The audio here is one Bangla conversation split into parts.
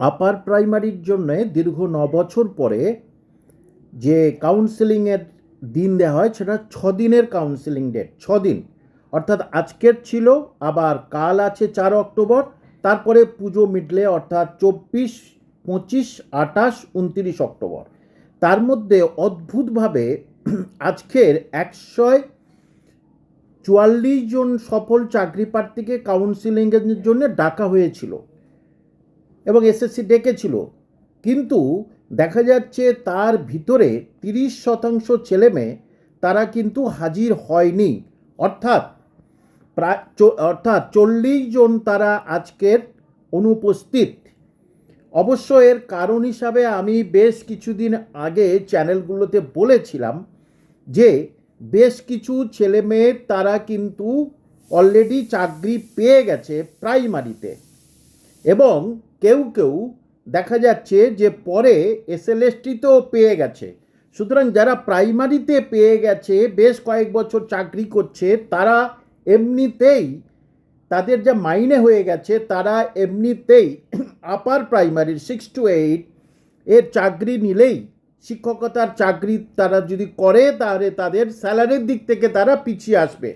আপার প্রাইমারির জন্য দীর্ঘ ন বছর পরে যে কাউন্সেলিংয়ের দিন দেওয়া হয়, সেটা দিনের কাউন্সেলিং ডেট দিন। অর্থাৎ আজকের ছিল, আবার কাল আছে চার অক্টোবর, তারপরে পুজো মিডলে অর্থাৎ চব্বিশ, পঁচিশ, আঠাশ, উনতিরিশ অক্টোবর। তার মধ্যে অদ্ভুতভাবে আজকের একশয় চুয়াল্লিশ জন সফল চাকরি প্রার্থীকে কাউন্সিলিংয়ের জন্য ডাকা হয়েছিল। এবং এসএসসি ডেকেছিল। কিন্তু দেখা যাচ্ছে তার ভিতরে তিরিশ শতাংশ ছেলেমেয়ে তারা কিন্তু হাজির হয়নি। অর্থাৎ প্রায় অর্থাৎ চল্লিশ জন তারা আজকের অনুপস্থিত। অবশ্য এর কারণ হিসাবে আমি বেশ কিছুদিন আগে চ্যানেলগুলোতে বলেছিলাম যে, বেশ কিছু ছেলে মেয়ে তারা কিন্তু অলরেডি চাকরি পেয়ে গেছে প্রাইমারিতে। এবং কেউ কেউ দেখা যাচ্ছে যে পরে এসএলএসটিতেও পেয়ে গেছে। সুতরাং যারা প্রাইমারিতে পেয়ে গেছে, বেশ কয়েক বছর চাকরি করছে, তারা এমনিতেই তাদের যা মাইনে হয়ে গেছে, তারা এমনিতেই আপার প্রাইমারির সিক্স টু এইট এর চাকরি নিলেই, শিক্ষকতার চাকরি তারা যদি করে, তাহলে তাদের স্যালারির দিক থেকে তারা পিছিয়ে আসবে।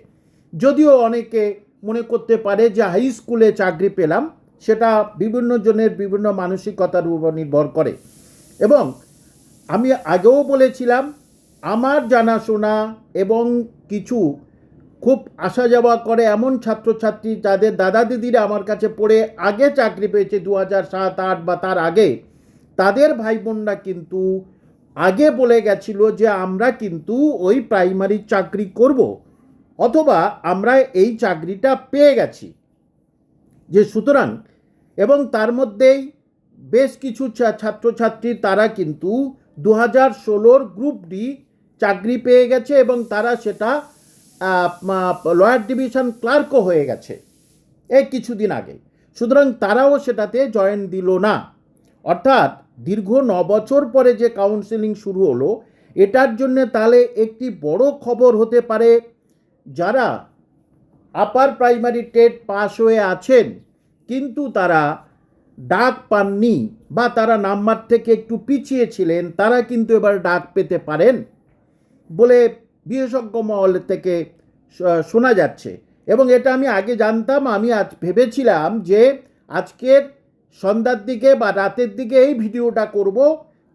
যদিও অনেকে মনে করতে পারে যে হাই স্কুলে চাকরি পেলাম সেটা বিভিন্ন জনের বিভিন্ন মানসিকতার উপর নির্ভর করে। এবং আমি আগেও বলেছিলাম, আমার জানাশোনা এবং কিছু খুব আসা যাওয়া করে এমন ছাত্রছাত্রী যাদের দাদা দিদিরা আমার কাছে পড়ে আগে চাকরি পেয়েছে দু হাজার সাত, আট বা তার আগে, তাদের ভাই বোনরা কিন্তু আগে বলে গেছিল যে আমরা কিন্তু ওই প্রাইমারি চাকরি করব, অথবা আমরা এই চাকরিটা পেয়ে গেছি। যে সুতরাং, এবং তার মধ্যেই বেশ কিছু ছাত্রছাত্রী, তারা কিন্তু দু হাজার ষোলোর গ্রুপ ডি চাকরি পেয়ে গেছে এবং তারা সেটা লয়ার ডিভিশন ক্লার্কও হয়ে গেছে এই কিছুদিন আগে। সুতরাং তারাও সেটাতে জয়েন দিল না। অর্থাৎ দীর্ঘ ন বছর পরে যে কাউন্সেলিং শুরু হলো, এটার জন্যে তাহলে একটি বড় খবর হতে পারে যারা আপার প্রাইমারি টেট পাস হয়ে আছেন, কিন্তু তারা ডাক পাননি বা তারা নাম্বার থেকে একটু পিছিয়ে ছিলেন তারা কিন্তু এবার ডাক পেতে পারেন বলে বিশেষজ্ঞ মহল থেকে শোনা যাচ্ছে। এবং এটা আমি আগে জানতাম, আমি আজ ভেবেছিলাম যে আজকের সন্ধ্যার দিকে বা রাতের দিকে এই ভিডিওটা করব,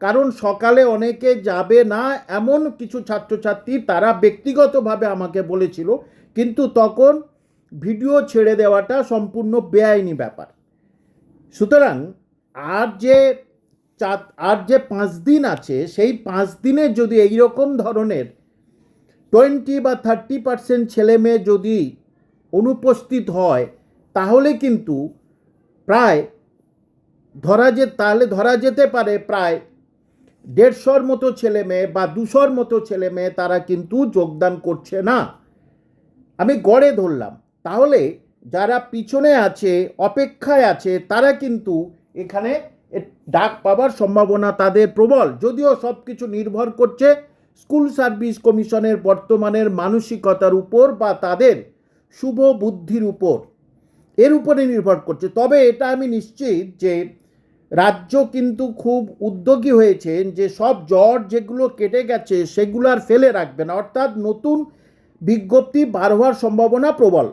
কারণ সকালে অনেকে যাবে না, এমন কিছু ছাত্রছাত্রী তারা ব্যক্তিগতভাবে আমাকে বলেছিল কিন্তু তখন ভিডিও ছেড়ে দেওয়াটা সম্পূর্ণ বেআইনি ব্যাপার। সুতরাং আর যে চার, আর যে পাঁচ দিন আছে, সেই পাঁচ দিনে যদি এই রকম ধরনের টোয়েন্টি বা থার্টি পার্সেন্ট ছেলে মেয়ে যদি অনুপস্থিত হয়, তাহলে কিন্তু প্রায় ধরা যে, তাহলে ধরা যেতে পারে প্রায় দেড়শোর মতো ছেলে মেয়ে বা দুশোর মতো ছেলে মেয়ে তারা কিন্তু যোগদান করছে না। আমি গড়ে ধরলাম। তাহলে যারা পিছনে আছে, অপেক্ষায় আছে, তারা কিন্তু এখানে ডাক পাওয়ার সম্ভাবনা তাদের প্রবল। যদিও সব কিছু নির্ভর করছে স্কুল সার্ভিস কমিশনের বর্তমানের মানসিকতার উপর বা তাদের শুভ বুদ্ধির উপর। এর উপরে নির্ভর করছে। তবে এটা আমি নিশ্চিত যে রাজ্য কিন্তু খুব উদ্যোগী হয়েছেন যে সব জ্বর যেগুলো কেটে গেছে, সেগুলো আর ফেলে রাখবে না। অর্থাৎ নতুন বিজ্ঞপ্তি বার হওয়ার সম্ভাবনা প্রবল।